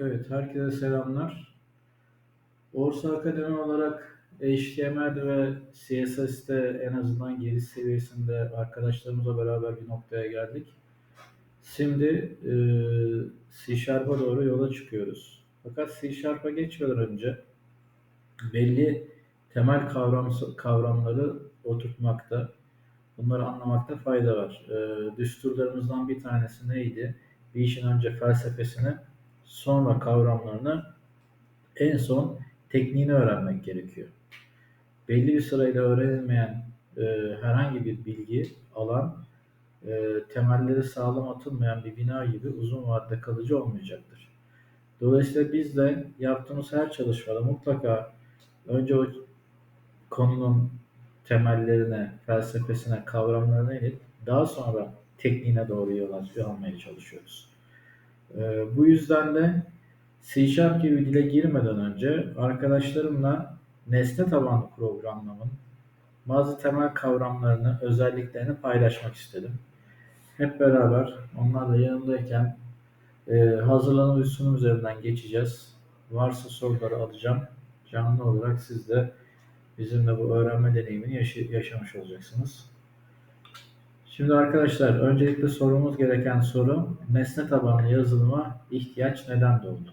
Evet, herkese selamlar. Borsa Akademi olarak HTML ve CSS'te en azından giriş seviyesinde arkadaşlarımızla beraber bir noktaya geldik. Şimdi e, C Sharp'a doğru yola çıkıyoruz. Fakat C Sharp'a geçmeden önce belli temel kavram, kavramları oturtmakta, bunları anlamakta fayda var. E, düsturlarımızdan bir tanesi neydi? Bir işin önce felsefesini, sonra kavramlarını, en son tekniğini öğrenmek gerekiyor. Belli bir sırayla öğrenilmeyen e, herhangi bir bilgi, alan, e, temelleri sağlam atılmayan bir bina gibi uzun vadede kalıcı olmayacaktır. Dolayısıyla biz de yaptığımız her çalışmada mutlaka önce o konunun temellerine, felsefesine, kavramlarına inip daha sonra tekniğine doğru yol almaya çalışıyoruz. E, bu yüzden de C Sharp gibi dile girmeden önce arkadaşlarımla nesne tabanlı programlamanın bazı temel kavramlarını, özelliklerini paylaşmak istedim. Hep beraber onlarla yanımdayken e, hazırlanan bir sunum üzerinden geçeceğiz. Varsa soruları alacağım. Canlı olarak siz de bizimle bu öğrenme deneyimini yaşamış olacaksınız. Şimdi arkadaşlar öncelikle sormamız gereken soru nesne tabanlı yazılıma ihtiyaç neden doğdu?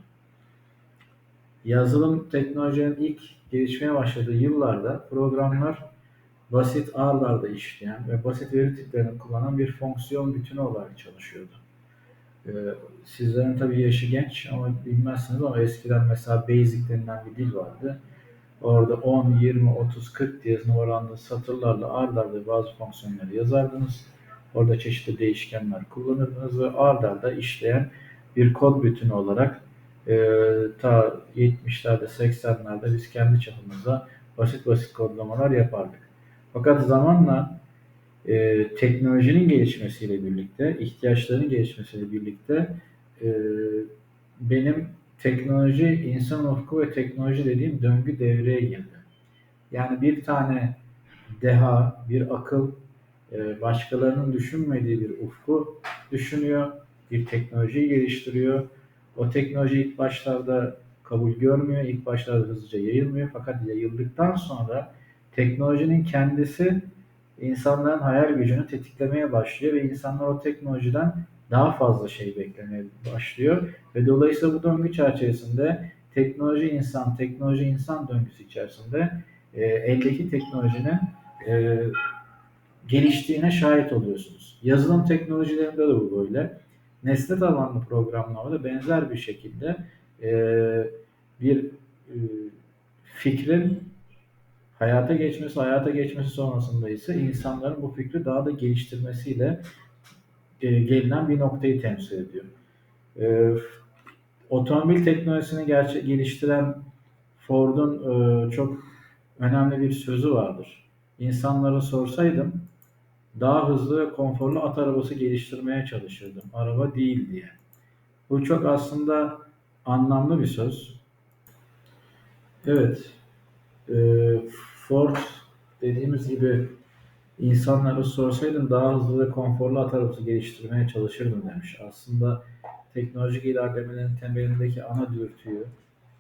Yazılım teknolojinin ilk gelişmeye başladığı yıllarda programlar basit ağlarda işleyen ve basit veri tiplerini kullanan bir fonksiyon bütünü olarak çalışıyordu. Ee, sizlerin tabii yaşı genç ama bilmezsiniz ama eskiden mesela Basic denilen bir dil vardı. Orada 10, 20, 30, 40 diye numaralandığı satırlarla ağırlarda bazı fonksiyonları yazardınız. Orada çeşitli değişkenler kullanırdınız ve ağırlarda işleyen bir kod bütünü olarak e, ta 70'lerde 80'lerde biz kendi çapımızda basit basit kodlamalar yapardık. Fakat zamanla e, teknolojinin gelişmesiyle birlikte, ihtiyaçların gelişmesiyle birlikte e, benim teknoloji, insan ufku ve teknoloji dediğim döngü devreye girdi. Yani bir tane deha, bir akıl, başkalarının düşünmediği bir ufku düşünüyor, bir teknolojiyi geliştiriyor. O teknoloji ilk başlarda kabul görmüyor, ilk başlarda hızlıca yayılmıyor. Fakat yayıldıktan sonra teknolojinin kendisi insanların hayal gücünü tetiklemeye başlıyor ve insanlar o teknolojiden daha fazla şey beklemeye başlıyor. Ve dolayısıyla bu döngü çerçevesinde teknoloji insan, teknoloji insan döngüsü içerisinde e, eldeki teknolojinin e, geliştiğine şahit oluyorsunuz. Yazılım teknolojilerinde de bu böyle nesne tabanlı programlamada benzer bir şekilde e, bir e, fikrin hayata geçmesi, hayata geçmesi sonrasında ise insanların bu fikri daha da geliştirmesiyle e, gelinen bir noktayı temsil ediyor. E, otomobil teknolojisini gerçek geliştiren Ford'un e, çok önemli bir sözü vardır. İnsanlara sorsaydım daha hızlı ve konforlu at arabası geliştirmeye çalışırdım. Araba değil diye. Bu çok aslında anlamlı bir söz. Evet. E, Ford dediğimiz gibi insanlara sorsaydım daha hızlı ve konforlu at arabası geliştirmeye çalışırdım demiş. Aslında teknolojik ilerlemelerin temelindeki ana dürtüyü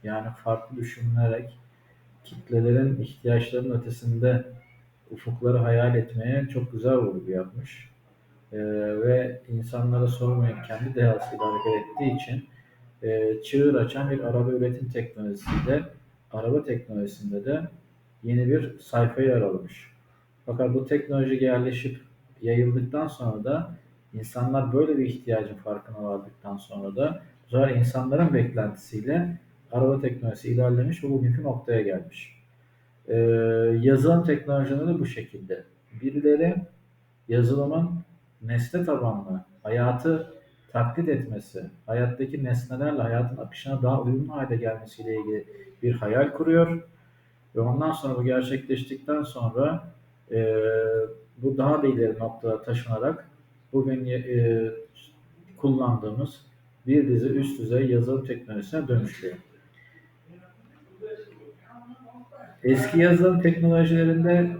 yani farklı düşünülerek kitlelerin ihtiyaçlarının ötesinde ufukları hayal etmeye çok güzel vurgu yapmış. E, ve insanlara sormayan kendi dehasıyla hareket ettiği için e, çığır açan bir araba üretim teknolojisiyle araba teknolojisinde de yeni bir sayfa yer almış. Fakat bu teknoloji yerleşip yayıldıktan sonra da insanlar böyle bir ihtiyacın farkına vardıktan sonra da sonra insanların beklentisiyle araba teknolojisi ilerlemiş ve bugünkü noktaya gelmiş. Ee, yazılım teknolojileri bu şekilde. Birileri yazılımın nesne tabanlı hayatı taklit etmesi, hayattaki nesnelerle hayatın akışına daha uyumlu hale gelmesiyle ilgili bir hayal kuruyor. Ve ondan sonra bu gerçekleştikten sonra e, bu daha da ileri noktada taşınarak bugün e, kullandığımız bir dizi üst düzey yazılım teknolojisine dönüşüyor. Eski yazılım teknolojilerinde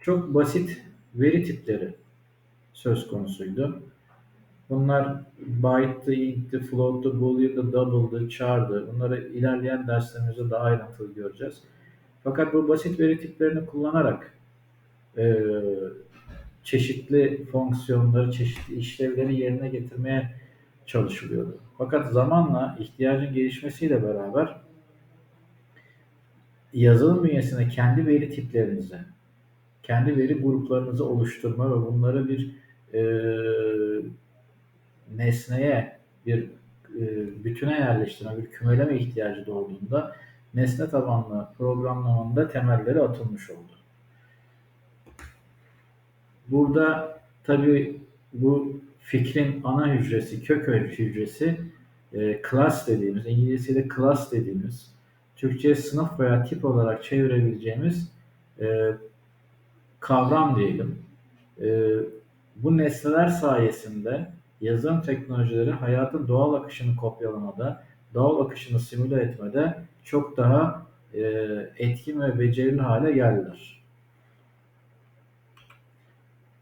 çok basit veri tipleri söz konusuydu. Bunlar byte'dı, int'ti, float'tu, boolean'dı, double'dı, char'dı. Bunları ilerleyen derslerimizde daha ayrıntılı göreceğiz. Fakat bu basit veri tiplerini kullanarak e, çeşitli fonksiyonları, çeşitli işlevleri yerine getirmeye çalışılıyordu. Fakat zamanla ihtiyacın gelişmesiyle beraber yazılım bünyesinde kendi veri tiplerinizi, kendi veri gruplarınızı oluşturma ve bunları bir e, nesneye, bir e, bütüne yerleştirme, bir kümeleme ihtiyacı doğduğunda nesne tabanlı programlamanda temelleri atılmış oldu. Burada tabi bu fikrin ana hücresi, kök hücresi e, class dediğimiz, İngilizce'de class dediğimiz, Türkçe sınıf veya tip olarak çevirebileceğimiz e, kavram diyelim. E, bu nesneler sayesinde yazılım teknolojileri hayatın doğal akışını kopyalamada, doğal akışını simüle etmede çok daha e, etkin ve becerili hale geldiler.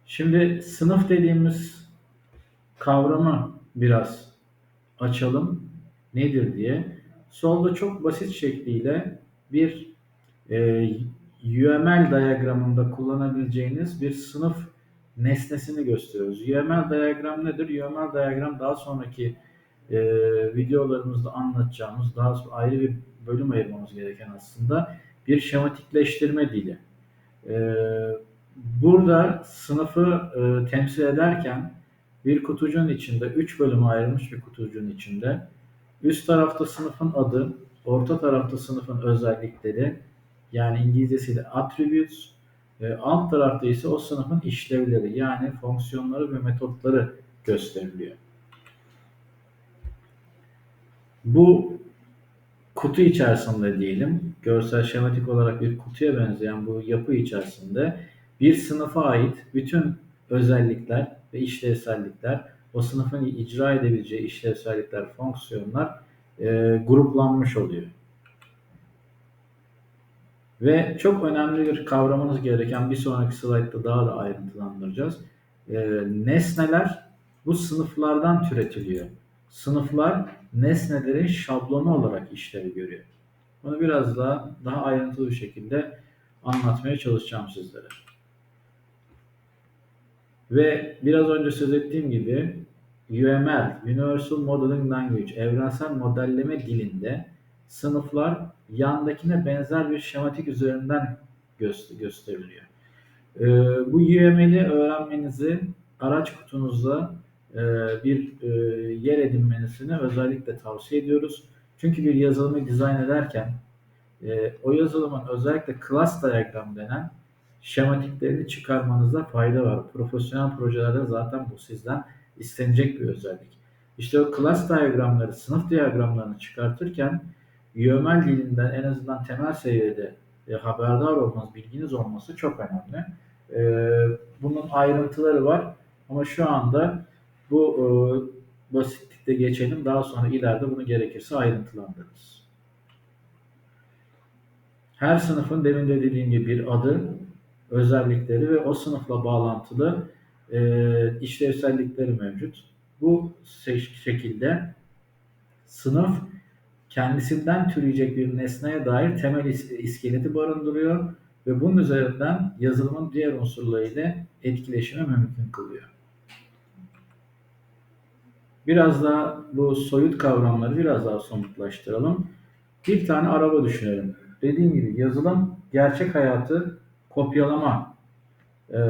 Şimdi sınıf dediğimiz kavramı biraz açalım. Nedir diye. Solda çok basit şekliyle bir e, UML diyagramında kullanabileceğiniz bir sınıf nesnesini gösteriyoruz. UML diyagram nedir? UML diyagram daha sonraki e, videolarımızda anlatacağımız, daha ayrı bir bölüm ayırmamız gereken aslında bir şematikleştirme dili. E, burada sınıfı e, temsil ederken bir kutucuğun içinde, üç bölüme ayrılmış bir kutucuğun içinde üst tarafta sınıfın adı, orta tarafta sınıfın özellikleri, yani İngilizcesiyle attributes, e, alt tarafta ise o sınıfın işlevleri yani fonksiyonları ve metotları gösteriliyor. Bu kutu içerisinde diyelim, görsel şematik olarak bir kutuya benzeyen bu yapı içerisinde bir sınıfa ait bütün özellikler ve işlevsellikler, o sınıfın icra edebileceği işlevsellikler, fonksiyonlar e, gruplanmış oluyor. Ve çok önemli bir kavramınız gereken bir sonraki slaytta daha da ayrıntılandıracağız. E, nesneler bu sınıflardan türetiliyor. Sınıflar nesnelerin şablonu olarak işlevi görüyor. Bunu biraz daha daha ayrıntılı bir şekilde anlatmaya çalışacağım sizlere. Ve biraz önce söz ettiğim gibi UML, Universal Modeling Language, evrensel modelleme dilinde sınıflar yandakine benzer bir şematik üzerinden gösteriliyor. Ee, bu UML'i öğrenmenizi araç kutunuzda e, bir e, yer edinmenisini özellikle tavsiye ediyoruz. Çünkü bir yazılımı dizayn ederken e, o yazılımın özellikle class diagram denen şematiklerini çıkarmanızda fayda var. Profesyonel projelerde zaten bu sizden istenecek bir özellik. İşte o class diyagramları, sınıf diyagramlarını çıkartırken UML dilinden en azından temel seviyede e, haberdar olmanız, bilginiz olması çok önemli. E, bunun ayrıntıları var ama şu anda bu e, basitlikte geçelim. Daha sonra ileride bunu gerekirse ayrıntılandırırız. Her sınıfın demin de dediğim gibi bir adı, özellikleri ve o sınıfla bağlantılı e, işlevsellikleri mevcut. Bu şekilde sınıf kendisinden türeyecek bir nesneye dair temel iskeleti barındırıyor ve bunun üzerinden yazılımın diğer unsurlarıyla etkileşimi mümkün kılıyor. Biraz daha bu soyut kavramları biraz daha somutlaştıralım. Bir tane araba düşünelim. Dediğim gibi yazılım gerçek hayatı kopyalama, e,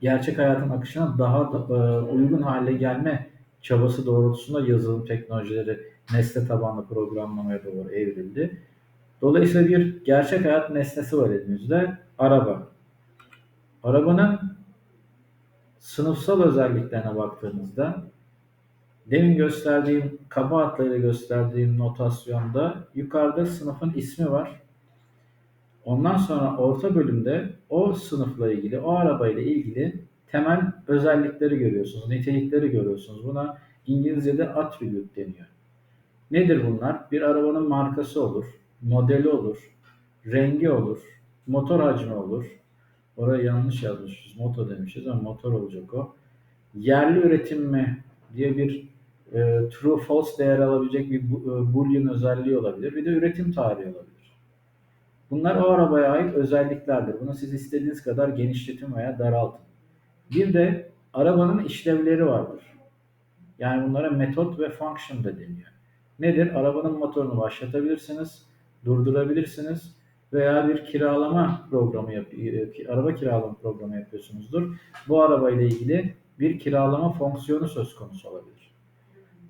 gerçek hayatın akışına daha da, e, uygun hale gelme çabası doğrultusunda yazılım teknolojileri nesne tabanlı programlamaya doğru evrildi. Dolayısıyla bir gerçek hayat nesnesi var elimizde. Araba. Arabanın sınıfsal özelliklerine baktığımızda demin gösterdiğim kaba hatlarıyla gösterdiğim notasyonda yukarıda sınıfın ismi var. Ondan sonra orta bölümde o sınıfla ilgili, o arabayla ilgili temel özellikleri görüyorsunuz, nitelikleri görüyorsunuz. Buna İngilizce'de attribute deniyor. Nedir bunlar? Bir arabanın markası olur, modeli olur, rengi olur, motor hacmi olur. Oraya yanlış yazmışız, motor demişiz ama motor olacak o. yerli üretim mi diye bir e, true false değer alabilecek bir e, boolean özelliği olabilir. Bir de üretim tarihi olabilir. Bunlar o arabaya ait özelliklerdir. Bunu siz istediğiniz kadar genişletin veya daraltın. Bir de arabanın işlevleri vardır. Yani bunlara metot ve function da deniyor. Nedir? Arabanın motorunu başlatabilirsiniz, durdurabilirsiniz veya bir kiralama programı yap e, araba kiralama programı yapıyorsunuzdur. Bu arabayla ilgili bir kiralama fonksiyonu söz konusu olabilir.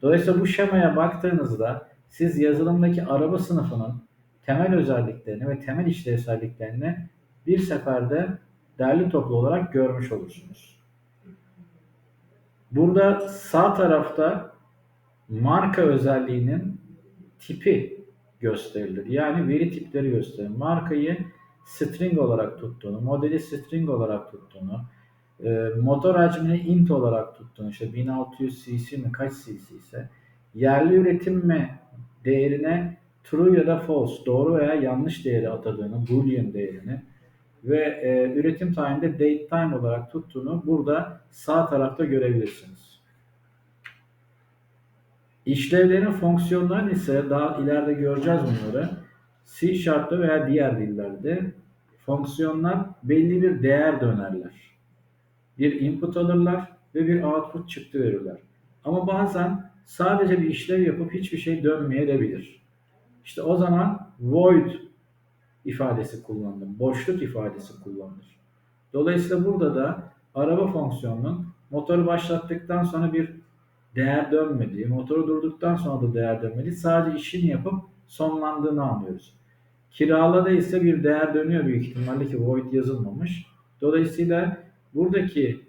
Dolayısıyla bu şemaya baktığınızda siz yazılımdaki araba sınıfının temel özelliklerini ve temel işlevselliklerini bir seferde derli toplu olarak görmüş olursunuz. Burada sağ tarafta marka özelliğinin tipi gösterilir. Yani veri tipleri gösterir. Markayı string olarak tuttuğunu, modeli string olarak tuttuğunu, e, motor hacmini int olarak tuttuğunu, işte 1600 cc mi kaç cc ise, yerli üretim mi değerine true ya da false, doğru veya yanlış değeri atadığını, boolean değerini ve e, üretim tarihinde date time olarak tuttuğunu burada sağ tarafta görebilirsiniz. İşlevlerin fonksiyonlarını ise daha ileride göreceğiz bunları. C Sharp'ta veya diğer dillerde fonksiyonlar belli bir değer dönerler. Bir input alırlar ve bir output çıktı verirler. Ama bazen sadece bir işlev yapıp hiçbir şey dönmeyebilir. İşte o zaman void ifadesi kullanılır. Boşluk ifadesi kullanılır. Dolayısıyla burada da araba fonksiyonunun motoru başlattıktan sonra bir değer dönmediği, motoru durduktan sonra da değer dönmediği, sadece işini yapıp sonlandığını anlıyoruz. Kiralada ise bir değer dönüyor büyük ihtimalle ki void yazılmamış. Dolayısıyla buradaki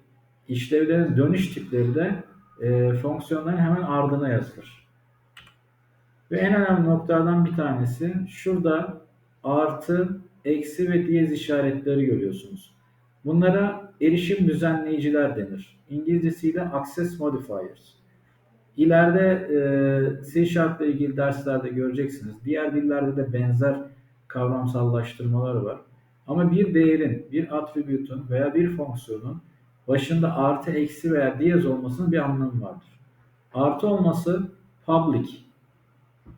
işlevlerin dönüş tipleri de e, fonksiyonların hemen ardına yazılır. Ve en önemli noktalardan bir tanesi şurada artı, eksi ve diyez işaretleri görüyorsunuz. Bunlara erişim düzenleyiciler denir. İngilizcesiyle access modifiers. İleride e, C ile ilgili derslerde göreceksiniz. Diğer dillerde de benzer kavramsallaştırmalar var. Ama bir değerin, bir attribute'un veya bir fonksiyonun başında artı, eksi veya diyez olmasının bir anlamı vardır. Artı olması public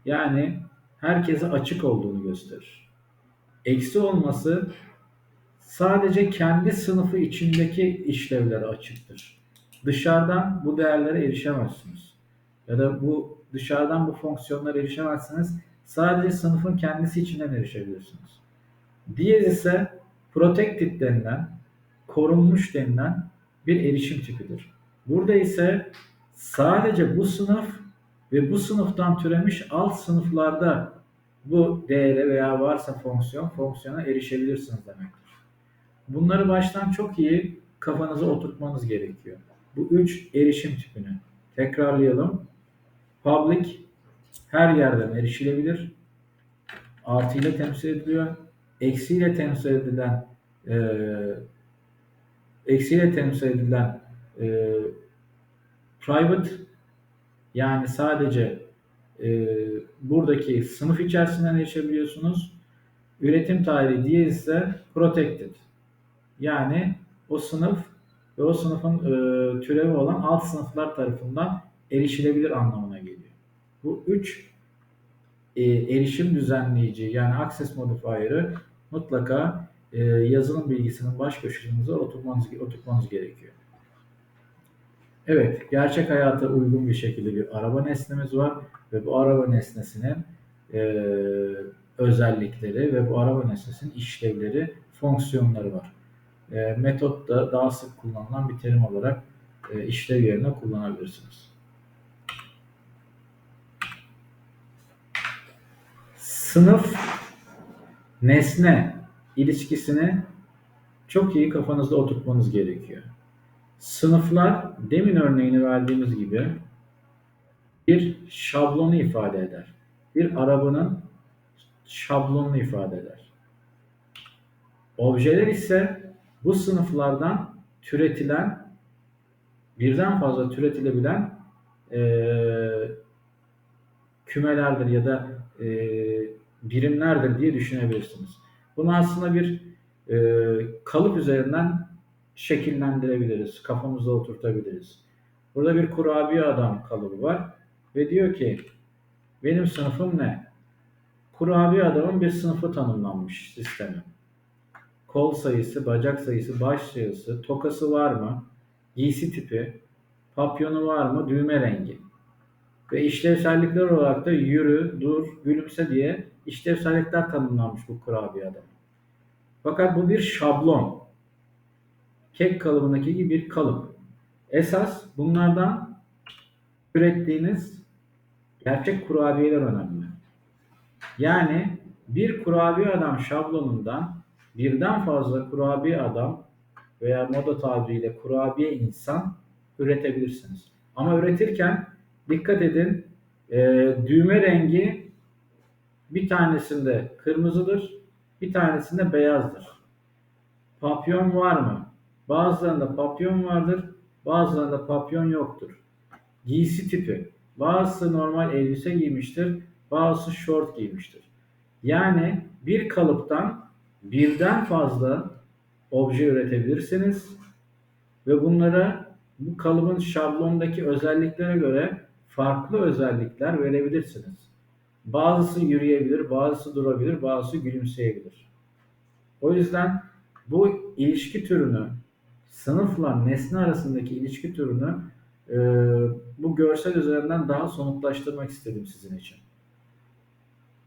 yani herkese açık olduğunu gösterir. Eksi olması sadece kendi sınıfı içindeki işlevlere açıktır. Dışarıdan bu değerlere erişemezsiniz. Ya da bu dışarıdan bu fonksiyonlara erişemezsiniz. Sadece sınıfın kendisi içinden erişebilirsiniz. Diyez ise protected denilen, korunmuş denilen bir erişim tipidir. Burada ise sadece bu sınıf ve bu sınıftan türemiş alt sınıflarda bu değere veya varsa fonksiyon, fonksiyona erişebilirsiniz demektir. Bunları baştan çok iyi kafanıza oturtmanız gerekiyor. Bu üç erişim tipini tekrarlayalım. Public her yerden erişilebilir. Artı ile temsil ediliyor. Eksi ile temsil edilen e, eksi ile temsil edilen e, private yani sadece e, buradaki sınıf içerisinden erişebiliyorsunuz. Üretim tarihi diye ise protected. Yani o sınıf ve o sınıfın e, türevi olan alt sınıflar tarafından erişilebilir anlamına geliyor. Bu üç e, erişim düzenleyici yani access modifier'ı mutlaka e, yazılım bilgisinin baş köşesinize oturtmanız, oturtmanız gerekiyor. Evet, gerçek hayata uygun bir şekilde bir araba nesnemiz var ve bu araba nesnesinin e, özellikleri ve bu araba nesnesinin işlevleri, fonksiyonları var. E, metot da daha sık kullanılan bir terim olarak e, işlev yerine kullanabilirsiniz. Sınıf nesne ilişkisini çok iyi kafanızda oturtmanız gerekiyor. Sınıflar demin örneğini verdiğimiz gibi bir şablonu ifade eder. Bir arabanın şablonunu ifade eder. Objeler ise bu sınıflardan türetilen birden fazla türetilebilen e, kümelerdir ya da e, birimlerdir diye düşünebilirsiniz. Bunu aslında bir e, kalıp üzerinden şekillendirebiliriz, kafamızda oturtabiliriz. Burada bir kurabiye adam kalıbı var ve diyor ki benim sınıfım ne? Kurabiye adamın bir sınıfı tanımlanmış sistemi. Kol sayısı, bacak sayısı, baş sayısı, tokası var mı? Giysi tipi, papyonu var mı? Düğme rengi. Ve işlevsellikler olarak da yürü, dur, gülümse diye işlevsellikler tanımlanmış bu kurabiye adamı. Fakat bu bir şablon. Kek kalıbındaki gibi bir kalıp. Esas bunlardan ürettiğiniz gerçek kurabiyeler önemli. Yani bir kurabiye adam şablonundan birden fazla kurabiye adam veya moda tabiriyle kurabiye insan üretebilirsiniz. Ama üretirken dikkat edin e, düğme rengi bir tanesinde kırmızıdır, bir tanesinde beyazdır. Papyon var mı? Bazılarında papyon vardır, bazılarında papyon yoktur. Giysi tipi. Bazısı normal elbise giymiştir, bazısı şort giymiştir. Yani bir kalıptan birden fazla obje üretebilirsiniz ve bunlara bu kalıbın şablondaki özelliklere göre farklı özellikler verebilirsiniz. Bazısı yürüyebilir, bazısı durabilir, bazısı gülümseyebilir. O yüzden bu ilişki türünü, sınıfla nesne arasındaki ilişki türünü e, bu görsel üzerinden daha somutlaştırmak istedim sizin için.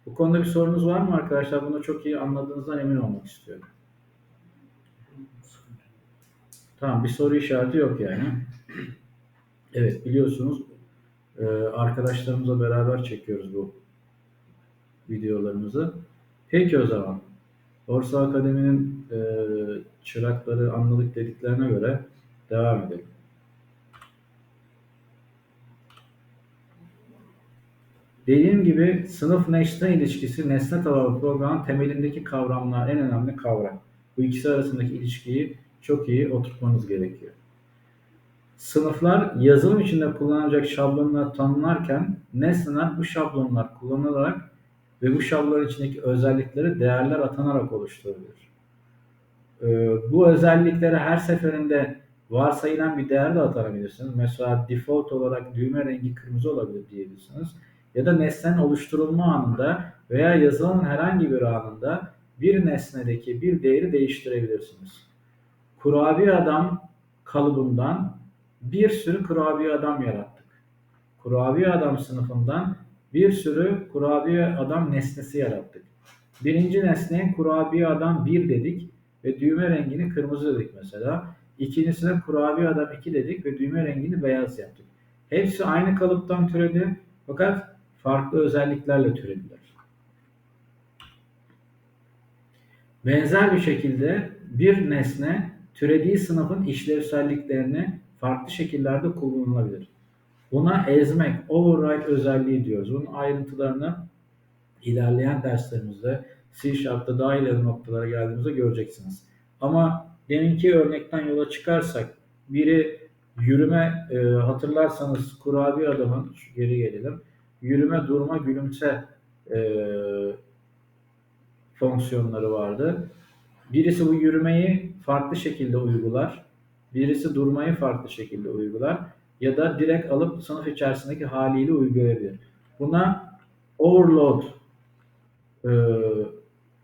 Bu konuda bir sorunuz var mı arkadaşlar? Bunu çok iyi anladığınızdan emin olmak istiyorum. Tamam bir soru işareti yok yani. Evet biliyorsunuz e, arkadaşlarımızla beraber çekiyoruz bu videolarımızı. Peki o zaman Borsa Akademi'nin e, çırakları anladık dediklerine göre devam edelim. Dediğim gibi sınıf nesne ilişkisi nesne tabanlı programın temelindeki kavramlar en önemli kavram. Bu ikisi arasındaki ilişkiyi çok iyi oturtmanız gerekiyor. Sınıflar yazılım içinde kullanılacak şablonlar tanımlarken nesneler bu şablonlar kullanılarak ve bu şablon içindeki özellikleri değerler atanarak oluşturulur. Ee, bu özelliklere her seferinde varsayılan bir değer de atanabilirsiniz. Mesela default olarak düğme rengi kırmızı olabilir diyebilirsiniz. Ya da nesnenin oluşturulma anında veya yazılımın herhangi bir anında bir nesnedeki bir değeri değiştirebilirsiniz. Kurabiye adam kalıbından bir sürü kurabiye adam yarattık. Kurabiye adam sınıfından bir sürü kurabiye adam nesnesi yarattık. Birinci nesneye kurabiye adam 1 dedik ve düğme rengini kırmızı dedik mesela. İkincisine kurabiye adam 2 dedik ve düğme rengini beyaz yaptık. Hepsi aynı kalıptan türedi fakat farklı özelliklerle türediler. Benzer bir şekilde bir nesne türediği sınıfın işlevselliklerini farklı şekillerde kullanılabilir. Buna ezmek, override özelliği diyoruz. Bunun ayrıntılarını ilerleyen derslerimizde C Sharp'ta daha ileri noktalara geldiğimizde göreceksiniz. Ama deminki örnekten yola çıkarsak biri yürüme e, hatırlarsanız kurabiye adamın şu geri gelelim. Yürüme, durma, gülümse e, fonksiyonları vardı. Birisi bu yürümeyi farklı şekilde uygular. Birisi durmayı farklı şekilde uygular ya da direkt alıp sınıf içerisindeki haliyle uygulayabilir. Buna overload e,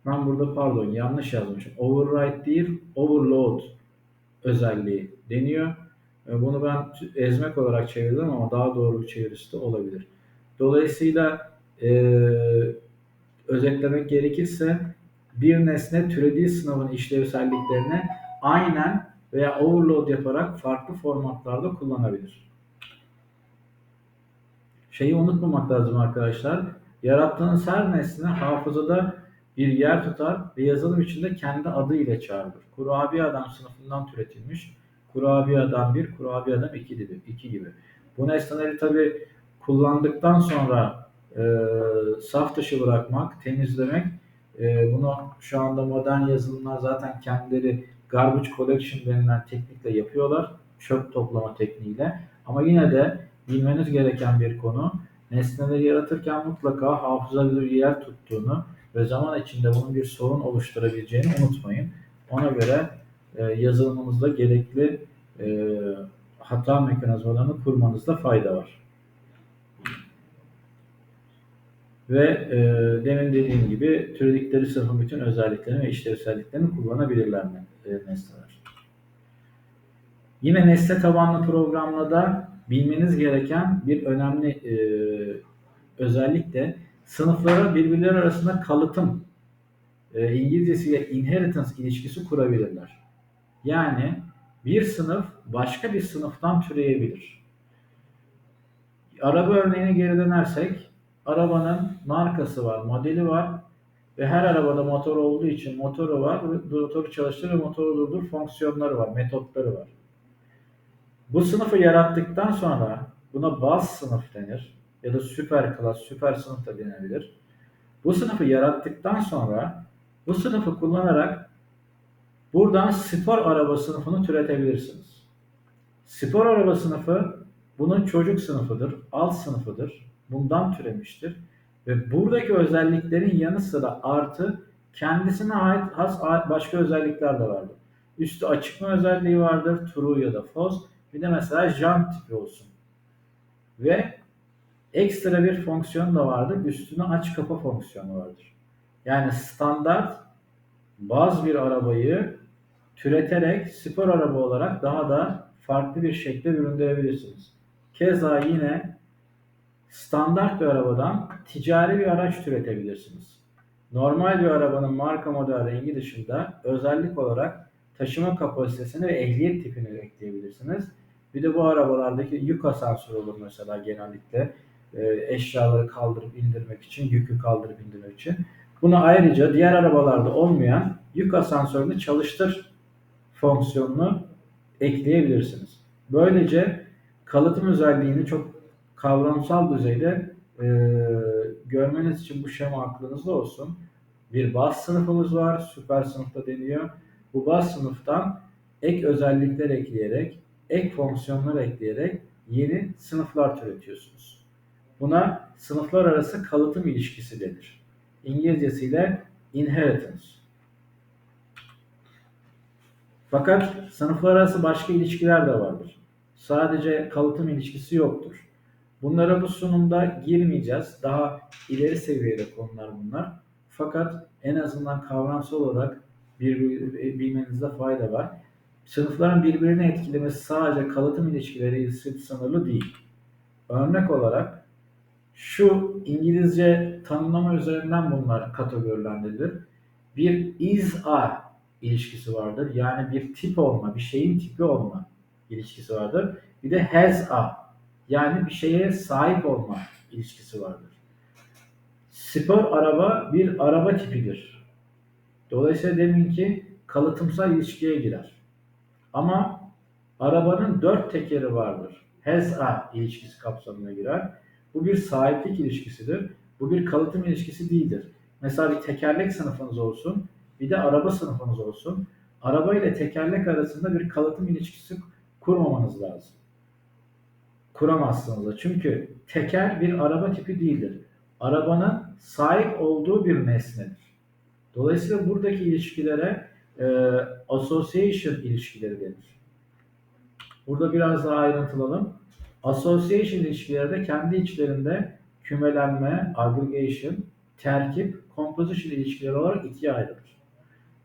ben burada pardon yanlış yazmışım. Override değil, overload özelliği deniyor. E, bunu ben ezmek olarak çevirdim ama daha doğru bir çevirisi de olabilir. Dolayısıyla e, özetlemek gerekirse bir nesne türediği sınavın işlevselliklerini aynen veya overload yaparak farklı formatlarda kullanabilir. Şeyi unutmamak lazım arkadaşlar. Yarattığınız her nesne hafızada bir yer tutar ve yazılım içinde kendi adı ile çağrılır. Kurabiye adam sınıfından türetilmiş. Kurabiye adam 1, kurabiye adam 2 gibi. 2 gibi. Bu nesneleri tabi kullandıktan sonra e, saf dışı bırakmak, temizlemek e, bunu şu anda modern yazılımlar zaten kendileri garbage collection denilen teknikle yapıyorlar. Çöp toplama tekniğiyle. Ama yine de bilmeniz gereken bir konu nesneleri yaratırken mutlaka hafızada bir yer tuttuğunu ve zaman içinde bunun bir sorun oluşturabileceğini unutmayın. Ona göre e, yazılımınızda gerekli e, hata mekanizmalarını kurmanızda fayda var. Ve e, demin dediğim gibi türedikleri sınıfın bütün özelliklerini ve işlevselliklerini kullanabilirler e, nesneler. Yine nesne tabanlı programda bilmeniz gereken bir önemli e, özellik de sınıflara birbirleri arasında kalıtım e, İngilizcesiyle inheritance ilişkisi kurabilirler. Yani bir sınıf başka bir sınıftan türeyebilir. Araba örneğine geri dönersek arabanın markası var, modeli var ve her arabada motor olduğu için motoru var, motoru çalıştır ve motoru durdur fonksiyonları var, metotları var. Bu sınıfı yarattıktan sonra buna baz sınıf denir ya da süper klas, süper sınıf da denebilir. Bu sınıfı yarattıktan sonra bu sınıfı kullanarak buradan spor araba sınıfını türetebilirsiniz. Spor araba sınıfı bunun çocuk sınıfıdır, alt sınıfıdır. Bundan türemiştir. Ve buradaki özelliklerin yanı sıra artı kendisine ait has başka özellikler de vardır. Üstü açık mı özelliği vardır, true ya da false. Bir de mesela jump tipi olsun. Ve ekstra bir fonksiyon da vardır. Üstüne aç kapa fonksiyonu vardır. Yani standart baz bir arabayı türeterek spor araba olarak daha da farklı bir şekilde büründürebilirsiniz. Keza yine standart bir arabadan ticari bir araç türetebilirsiniz. Normal bir arabanın marka model rengi dışında özellik olarak taşıma kapasitesini ve ehliyet tipini ekleyebilirsiniz. Bir de bu arabalardaki yük asansörü olur mesela genellikle e, eşyaları kaldırıp indirmek için, yükü kaldırıp indirmek için. Bunu ayrıca diğer arabalarda olmayan yük asansörünü çalıştır fonksiyonunu ekleyebilirsiniz. Böylece kalıtım özelliğini çok kavramsal düzeyde e, görmeniz için bu şema aklınızda olsun. Bir baz sınıfımız var, süper sınıfta deniyor. Bu baz sınıftan ek özellikler ekleyerek, ek fonksiyonlar ekleyerek yeni sınıflar türetiyorsunuz. Buna sınıflar arası kalıtım ilişkisi denir. İngilizcesiyle inheritance. Fakat sınıflar arası başka ilişkiler de vardır. Sadece kalıtım ilişkisi yoktur. Bunlara bu sunumda girmeyeceğiz. Daha ileri seviyede konular bunlar. Fakat en azından kavramsal olarak bir, bilmenizde fayda var. Sınıfların birbirini etkilemesi sadece kalıtım ilişkileri sınırlı değil. Örnek olarak şu İngilizce tanımlama üzerinden bunlar kategorilendirilir. Bir is a ilişkisi vardır. Yani bir tip olma, bir şeyin tipi olma ilişkisi vardır. Bir de has a yani bir şeye sahip olma ilişkisi vardır. Spor araba bir araba tipidir. Dolayısıyla deminki kalıtımsal ilişkiye girer. Ama arabanın dört tekeri vardır. Has a ilişkisi kapsamına girer. Bu bir sahiplik ilişkisidir. Bu bir kalıtım ilişkisi değildir. Mesela bir tekerlek sınıfınız olsun, bir de araba sınıfınız olsun. Araba ile tekerlek arasında bir kalıtım ilişkisi kurmamanız lazım. Kuramazsınız da. Çünkü teker bir araba tipi değildir. Arabanın sahip olduğu bir nesnedir. Dolayısıyla buradaki ilişkilere e, association ilişkileri denir. Burada biraz daha ayrıntılalım. Association ilişkileri de kendi içlerinde kümelenme, aggregation, terkip, composition ilişkileri olarak ikiye ayrılır.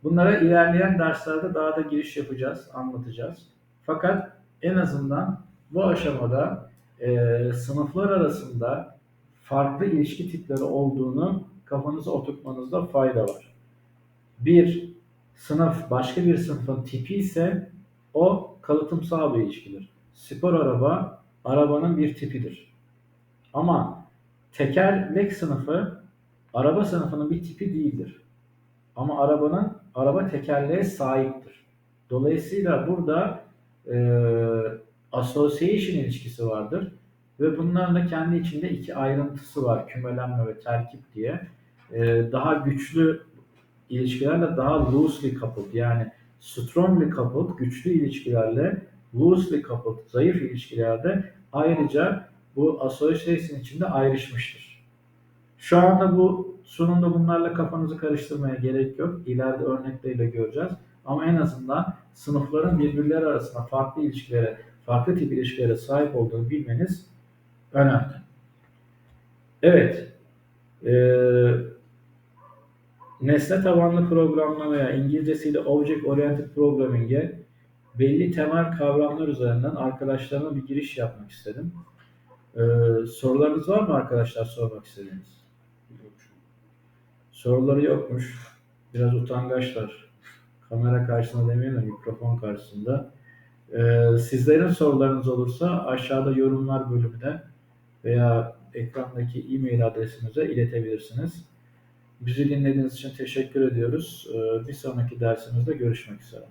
Bunlara ilerleyen derslerde daha da giriş yapacağız, anlatacağız. Fakat en azından bu aşamada e, sınıflar arasında farklı ilişki tipleri olduğunu kafanıza oturtmanızda fayda var. Bir sınıf başka bir sınıfın tipi ise o kalıtımsal bir ilişkidir. Spor araba arabanın bir tipidir. Ama tekerlek sınıfı araba sınıfının bir tipi değildir. Ama arabanın araba tekerleğe sahiptir. Dolayısıyla burada e, association ilişkisi vardır. Ve bunların da kendi içinde iki ayrıntısı var. Kümelenme ve terkip diye. E, daha güçlü ilişkilerle daha loosely coupled yani strongly coupled güçlü ilişkilerle loosely coupled zayıf ilişkilerde ayrıca bu association içinde ayrışmıştır. Şu anda bu sunumda bunlarla kafanızı karıştırmaya gerek yok. İleride örnekleriyle göreceğiz. Ama en azından sınıfların birbirleri arasında farklı ilişkilere, farklı tip ilişkilere sahip olduğunu bilmeniz önemli. Evet, e, nesne tabanlı programlamaya, İngilizcesiyle Object Oriented Programming'e belli temel kavramlar üzerinden arkadaşlarıma bir giriş yapmak istedim. Ee, sorularınız var mı arkadaşlar sormak istediğiniz? Soruları yokmuş. Biraz utangaçlar. Kamera karşısında demeyelim de mikrofon karşısında. Ee, sizlerin sorularınız olursa aşağıda yorumlar bölümüne veya ekrandaki e-mail adresimize iletebilirsiniz. Bizi dinlediğiniz için teşekkür ediyoruz. Ee, bir sonraki dersimizde görüşmek üzere.